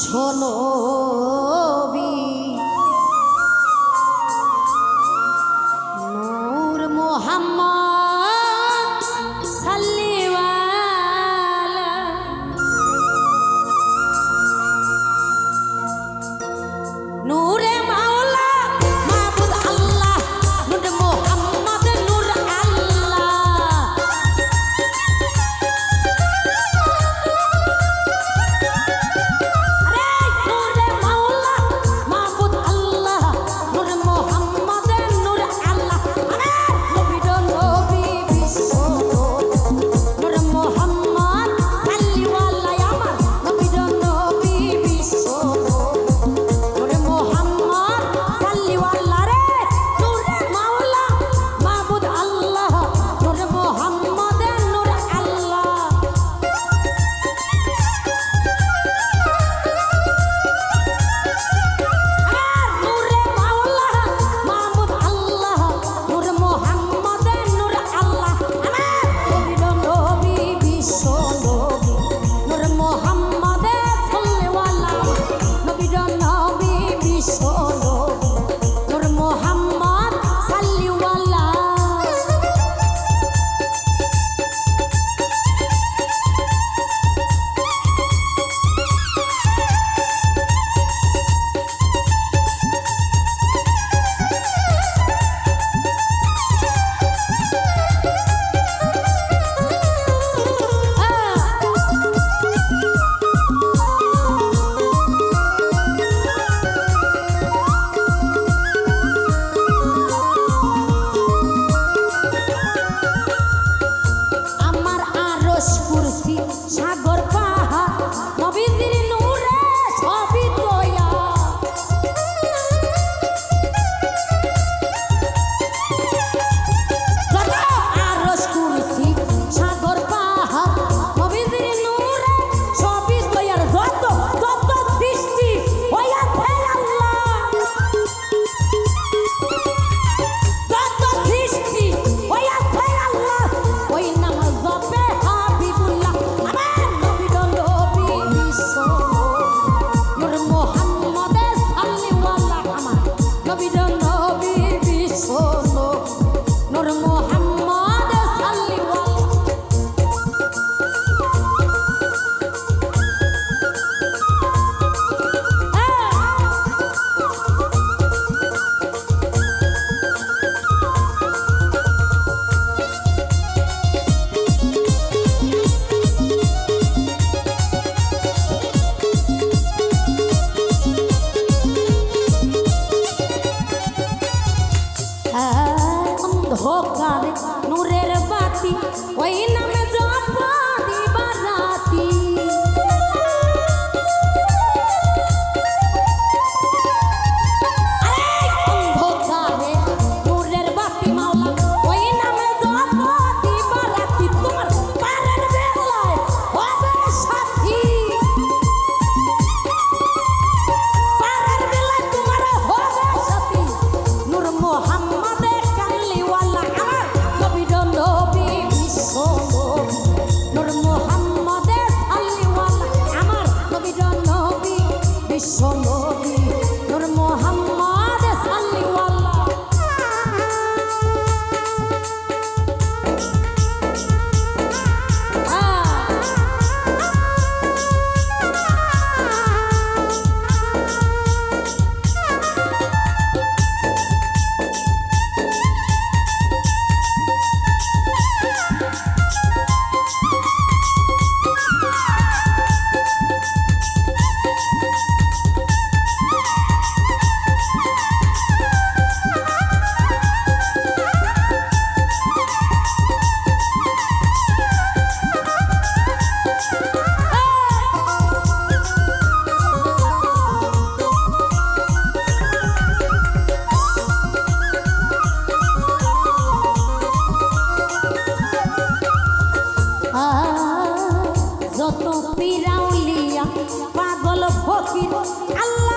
শোনো অন্ধকার নূরের বাতি ওই নামে me chamou ফকির আউলিয়া পাগল ফকির আল্লাহ